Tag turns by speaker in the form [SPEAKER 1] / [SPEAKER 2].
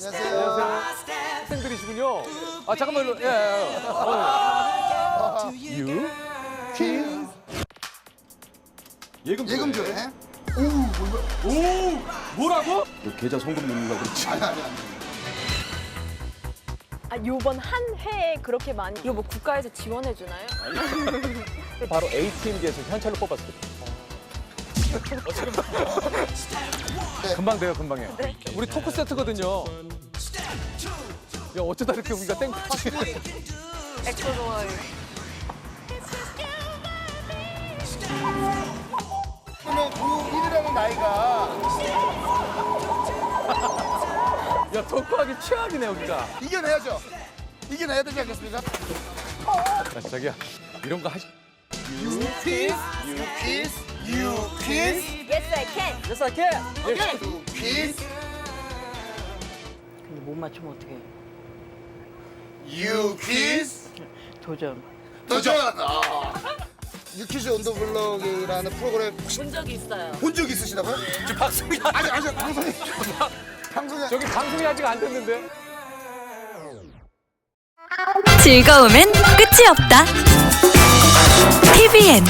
[SPEAKER 1] 안녕하세요.
[SPEAKER 2] 학생들이시군요. 아 잠깐만 요. 예. 예. 어. 유.
[SPEAKER 1] 퀸
[SPEAKER 2] 예금
[SPEAKER 1] 예금조회. 오, 뭐야?
[SPEAKER 2] 오 뭐라고? 너 계좌 송금 누르려고 그랬지.
[SPEAKER 1] 아니 아니 아니.
[SPEAKER 3] 아, 요번 한 해에 그렇게 많이 이거 뭐 국가에서 지원해 주나요?
[SPEAKER 2] 바로 A팀계에서 현찰로 뽑았어요.
[SPEAKER 1] 네.
[SPEAKER 2] 금방 돼요, 금방 해요. 우리 토크 세트거든요. 야, 어쩌다 이렇게 우리가 땡.
[SPEAKER 3] 엑소 좋아요.
[SPEAKER 1] 그러면 고1이라는 나이가
[SPEAKER 2] 야, 토크하기 최악이네, 여기가.
[SPEAKER 1] 이겨내야죠. 이겨내야 되지 않겠습니까?
[SPEAKER 2] 야, 자기야, 이런 거 하시.
[SPEAKER 1] 유퀴즈, 유퀴즈, 유퀴즈,
[SPEAKER 3] Yes, I can.
[SPEAKER 2] Yes, I can. 예.
[SPEAKER 1] 유퀴즈,
[SPEAKER 4] 근데 못 맞추면 어떡해.
[SPEAKER 1] 유퀴즈.
[SPEAKER 4] 도전.
[SPEAKER 1] 도전. 아. 유퀴즈 언더블럭이라는 프로그램 혹시
[SPEAKER 3] 본 적이 있어요.
[SPEAKER 1] 본 적 있으시다고요?
[SPEAKER 2] 방송이
[SPEAKER 1] 아니 아니 방송에 방송에
[SPEAKER 2] 저기 방송이 아직 안 됐는데.
[SPEAKER 5] 즐거움엔 끝이 없다. TVN